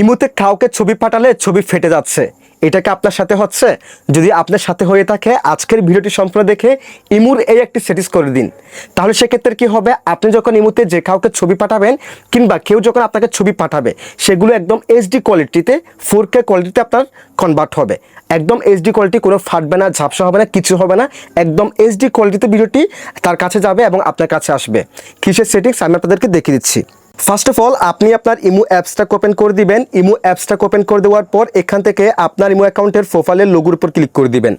ইমুতে কাউকে ছবি পাঠালে ছবি ফেটে যাচ্ছে। এটা কি আপনার সাথে হচ্ছে। যদি আপনার সাথে হয়ে থাকে, আজকের ভিডিওটি সম্পূর্ণ দেখে ইমুর এই একটি সেটিস করে দিন। তাহলে সেক্ষেত্রে কি হবে? আপনি যখন ইমুতে যে কাউকে ছবি পাঠাবেন, কিংবা কেউ যখন আপনাকে ছবি পাঠাবে, সেগুলো একদম এইচডি কোয়ালিটিতে ফোর কে কোয়ালিটিতে আপনার কনভার্ট হবে। একদম এইচডি কোয়ালিটি কোনো ফাটবে না, ঝাপসা হবে না, কিছু হবে না। একদম এইচডি কোয়ালিটিতে ভিডিওটি তার কাছে যাবে এবং আপনার কাছে আসবে। কিসের সেটিংস আমি আপনাদেরকে দেখিয়ে দিচ্ছি। ফার্স্ট অফ অল আপনি আপনার ইমো অ্যাপসটা ওপেন করে দিবেন। ইমো অ্যাপসটা ওপেন করে দেওয়ার পর এখান থেকে আপনার ইমো অ্যাকাউন্টের প্রোফাইলের লোগোর উপর ক্লিক করে দিবেন।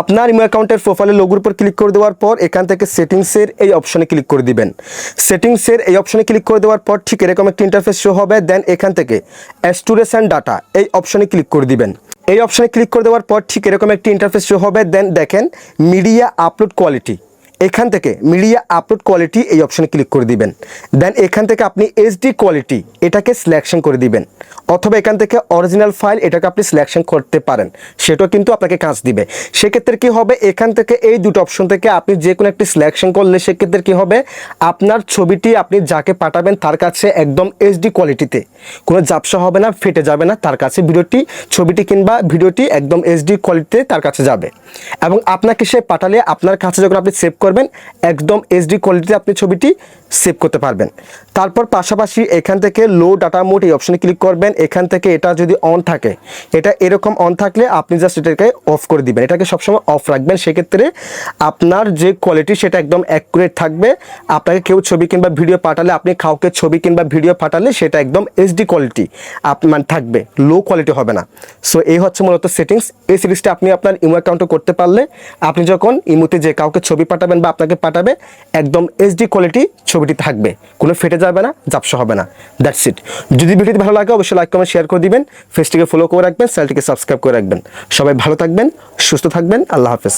আপনার ইমো অ্যাকাউন্টের প্রোফাইলের লোগোর উপর ক্লিক করে দেওয়ার পর এখান থেকে সেটিংসের এই অপশনে ক্লিক করে দিবেন। সেটিংসের এই অপশনে ক্লিক করে দেওয়ার পর ঠিক এরকম একটা ইন্টারফেস শো হবে। দেন এখান থেকে অ্যান্ড ডাটা এই অপশনে ক্লিক করে দিবেন। এই অপশনে ক্লিক করে দেওয়ার পর ঠিক এরকম একটি ইন্টারফেস শো হবে। দেন দেখেন মিডিয়া আপলোড কোয়ালিটি এখান থেকে মিডিয়া আপলোড কোয়ালিটি এই অপশনে ক্লিক করে দিবেন। দেন এখান থেকে আপনি এইচডি কোয়ালিটি এটাকে সিলেকশন করে দিবেন। অথবা এখান থেকে অরিজিনাল ফাইল এটাকে আপনি সিলেকশন করতে পারেন। সেটাও কিন্তু আপনাকে কাজ দিবে। সেক্ষেত্রে কি হবে? এখান থেকে এই দুটো অপশন থেকে আপনি যে কোনো একটি সিলেকশন করলে সেক্ষেত্রে কি হবে? আপনার ছবিটি আপনি যাকে পাঠাবেন তার কাছে একদম এইচডি কোয়ালিটিতে কোনো জাপসা হবে না, ফেটে যাবে না, তার কাছে ভিডিওটি, ছবিটি কিংবা ভিডিওটি একদম এইচডি কোয়ালিটিতে তার কাছে যাবে। এবং আপনাকে সে পাঠালে আপনার কাছে যখন আপনি সেভ করবেন একদম এইচডি কোয়ালিটিতে আপনি ছবিটি সেভ করতে পারবেন। তারপর পাশাপাশি এখান থেকে লো ডাটা মোড এই অপশনে ক্লিক করবেন। এখান থেকে এটা যদি অন থাকে, এটা এরকম অন থাকলে আপনি জাস্ট এটাকে অফ করে দিবেন। এটাকে সবসময় অফ রাখবেন। সেক্ষেত্রে আপনার যে কোয়ালিটি সেটা একদম অ্যাকুরেট থাকবে। আপনাকে কেউ ছবি কিংবা ভিডিও পাঠালে, আপনি কাউকে ছবি কিংবা ভিডিও পাঠালে সেটা একদম এইচডি কোয়ালিটি মানে থাকবে। লো কোয়ালিটি হবে না। সো এই হচ্ছে মূলত সেটিংস এই সিরিজটা আপনি আপনার ইমো অ্যাকাউন্টে করতে পারলে, আপনি যখন ইমোতে যে কাউকে ছবি পাঠাবেন বা আপনাকে পাঠাবে, একদম এইচডি কোয়ালিটি ছবিটি থাকবে। কোনো ফেটে যাবে না জাপসা হবে না। দ্যাটস ইট যদি ভিডিওটি ভালো লাগে, অবশ্যই লাইক কমেন্ট শেয়ার করে দিবেন। ফেসটিকে ফলো করে রাখবেন চ্যানেলটিকে সাবস্ক্রাইব করে রাখবেন। সবাই ভালো থাকবেন, সুস্থ থাকবেন, আল্লাহ হাফেজ।